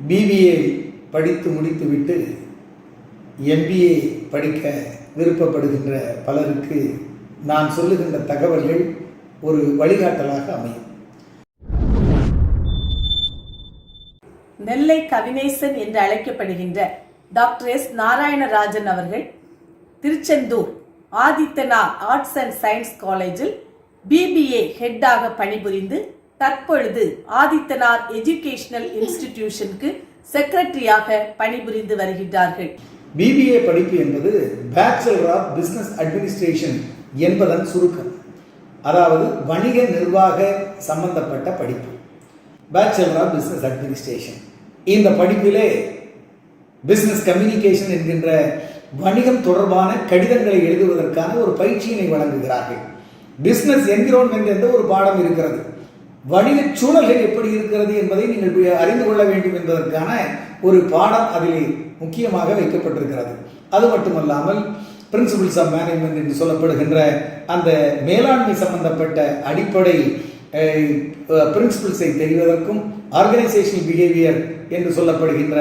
BBA படித்து முடித்துவிட்டு MBA படிக்க விருப்பப்படுகின்ற பலருக்கு நான் சொல்லுகின்ற தகவல்கள் ஒரு வழிகாட்டலாக அமையும். நெல்லை கவினேசன் என்று அழைக்கப்படுகின்ற டாக்டர் எஸ். நாராயணராஜன் அவர்கள் Tiruchendur Aditanar arts and science காலேஜில் பிபிஏ ஹெட்டாக பணிபுரிந்து தற்பொழுது ஆதித்தனார் எஜுகேஷனல் இன்ஸ்டிடியூஷனுக்கு செக்ரட்டரியாக பணிபுரிந்து வருகின்றார்கள். பிபிஏ படிப்பு என்பது பேச்சுலர் ஆஃப் பிஸ்னஸ் அட்மினிஸ்ட்ரேஷன் என்பதன் சுருக்கம். அதாவது வணிக நிர்வாக சம்பந்தப்பட்ட படிப்பு. பேச்சுலர் ஆஃப் பிஸ்னஸ் அட்மினிஸ்ட்ரேஷன் இந்த படிப்பிலே பிஸ்னஸ் கம்யூனிகேஷன் என்கின்ற வணிகம் தொடர்பான கடிதங்களை எழுதுவதற்கான ஒரு பயிற்சியினை வழங்குகிறார்கள். பிஸ்னஸ் என்விரான்மெண்ட் என்ற ஒரு பாடம் இருக்கிறது. வணிக சூழல்கள் எப்படி இருக்கிறது என்பதை நீங்கள் அறிந்து கொள்ள வேண்டும் என்பதற்கான ஒரு பாடம் அதில் முக்கியமாக வைக்கப்பட்டிருக்கிறது. அது மட்டுமல்லாமல் பிரின்சிபிள்ஸ் ஆஃப் மேனேஜ்மெண்ட் என்று சொல்லப்படுகின்ற அந்த மேலாண்மை சம்பந்தப்பட்ட அடிப்படை பிரின்சிபிள்ஸை தெரிவதற்கும் ஆர்கனைசேஷனல் பிஹேவியர் என்று சொல்லப்படுகின்ற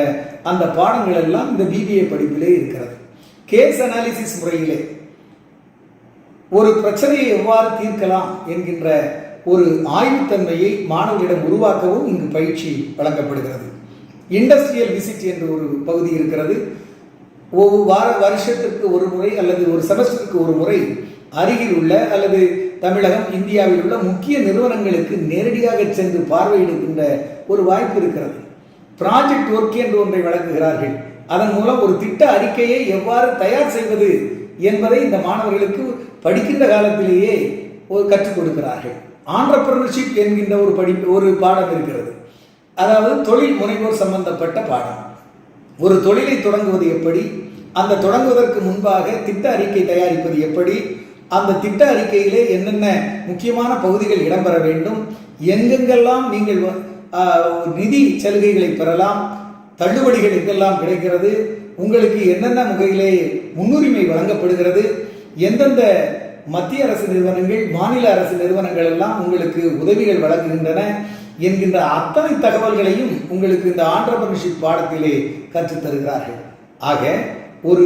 அந்த பாடங்கள் எல்லாம் இந்த பிபிஏ படிப்பிலே இருக்கிறது. கேஸ் அனாலிசிஸ் முறையிலே ஒரு பிரச்சனையை எவ்வாறு தீர்க்கலாம் என்கின்ற ஒரு ஆய்வுத்தன்மையை மாணவர்களிடம் உருவாக்கவும் இங்கு பயிற்சி வழங்கப்படுகிறது. இண்டஸ்ட்ரியல் விசிட் என்று ஒரு பகுதி இருக்கிறது. ஒவ்வொரு வார வருஷத்திற்கு ஒரு முறை அல்லது ஒரு செமஸ்டருக்கு ஒரு முறை அருகில் உள்ள அல்லது தமிழகம் இந்தியாவில் உள்ள முக்கிய நிறுவனங்களுக்கு நேரடியாக சென்று பார்வையிடுகின்ற ஒரு வாய்ப்பு இருக்கிறது. ப்ராஜெக்ட் ஒர்க் என்று ஒன்றை வழங்குகிறார்கள். அதன் மூலம் ஒரு திட்ட அறிக்கையை எவ்வாறு தயார் செய்வது என்பதை இந்த மாணவர்களுக்கு படிக்கின்ற காலத்திலேயே ஒரு கற்றுக் கொடுக்கிறார்கள். ஆண்டர்பிரினர்ஷிப் என்கின்ற ஒரு படிப்பு ஒரு பாடம் இருக்கிறது. அதாவது தொழில் முனைவோர் சம்பந்தப்பட்ட பாடம். ஒரு தொழிலை தொடங்குவது எப்படி? அந்த தொடங்குவதற்கு முன்பாக திட்ட அறிக்கை தயாரிப்பது எப்படி? அந்த திட்ட அறிக்கையிலே என்னென்ன முக்கியமான பகுதிகள் இடம்பெற வேண்டும்? எங்கெங்கெல்லாம் நீங்கள் நிதி சலுகைகளை பெறலாம்? தள்ளுபடிகள் எங்கெல்லாம் கிடைக்கிறது? உங்களுக்கு என்னென்ன முறையிலே முன்னுரிமை வழங்கப்படுகிறது? எந்தெந்த மத்திய அரசு நிறுவனங்கள் மாநில அரசு நிறுவனங்கள் எல்லாம் உங்களுக்கு உதவிகள் வழங்குகின்றன என்கின்ற அத்தனை தகவல்களையும் உங்களுக்கு இந்த ஆண்டர்பிரினர்ஷிப் பாடத்திலே கற்றுத் தருகிறார்கள். ஆக ஒரு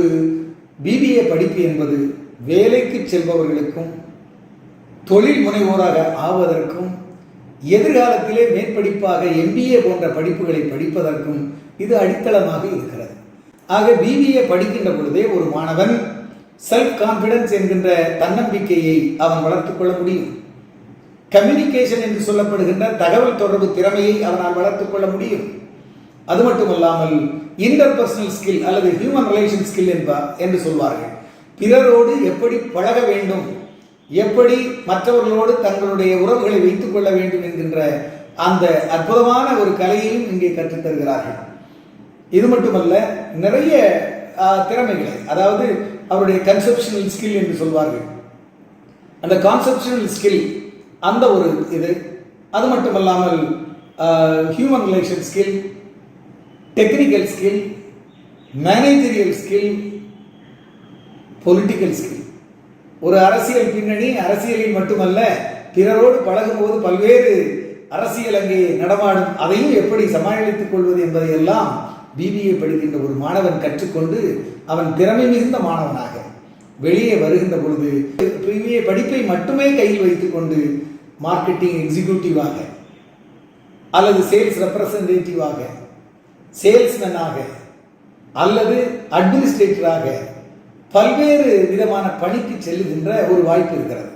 பிபிஏ படிப்பு என்பது வேலைக்கு செல்பவர்களுக்கும் தொழில் முனைவோராக ஆவதற்கும் எதிர்காலத்திலே மேற்படிப்பாக எம்பிஏ போன்ற படிப்புகளை படிப்பதற்கும் இது அடித்தளமாக இருக்கிறது. ஆக பிபிஏ படிக்கின்ற பொழுதே ஒரு மாணவன் செல்ஃப் கான்பிடன்ஸ் என்கின்ற தன்னம்பிக்கையை அவன் வளர்த்துக் கொள்ள முடியும். கம்யூனிகேஷன் என்று சொல்லப்படுகின்ற தகவல் தொடர்பு திறமையை அவனால் வளர்த்துக் கொள்ள முடியும். அது மட்டுமல்லாமல் இன்டர்பர்சனல் ஸ்கில் அல்லது ஹியூமன் ரிலேஷன் ஸ்கில் என்பா என்று சொல்வார்கள். பிறரோடு எப்படி பழக வேண்டும்? எப்படி மற்றவர்களோடு தங்களுடைய உறவுகளை வைத்துக் கொள்ள வேண்டும் என்கின்ற அந்த அற்புதமான ஒரு கலையையும் இங்கே கற்றுத் தருகிறார்கள். இது மட்டுமல்ல நிறைய திறமைகளை. அதாவது அவருடைய கன்செப்ஷனல் ஸ்கில் என்று சொல்வார்கள். அந்த கான்செப்ஷனல் ஸ்கில் அந்த ஒரு இது. அது மட்டுமல்லாமல் human relation skill technical skill managerial skill political skill ஒரு அரசியல் பின்னணி அரசியலில் மட்டுமல்ல பிறரோடு பழகும்போது பல்வேறு அரசியல் அங்கே நடமாடும். அதையும் எப்படி சமாளித்துக் கொள்வது என்பதையெல்லாம் பிபிஏ படிக்கின்ற ஒரு மாணவன் கற்றுக்கொண்டு அவன் திறமை மிகுந்த மாணவனாக வெளியே வருகின்ற பொழுது பிபிஏ படிப்பை மட்டுமே கையில் வைத்துக்கொண்டு மார்க்கெட்டிங் எக்ஸிக்யூட்டிவாக அல்லது சேல்ஸ் ரெப்ரசன்டேட்டிவாக சேல்ஸ்மேனாக அல்லது அட்மினிஸ்ட்ரேட்டராக பல்வேறு விதமான பணிக்கு செல்லுகின்ற ஒரு வாய்ப்பு இருக்கிறது.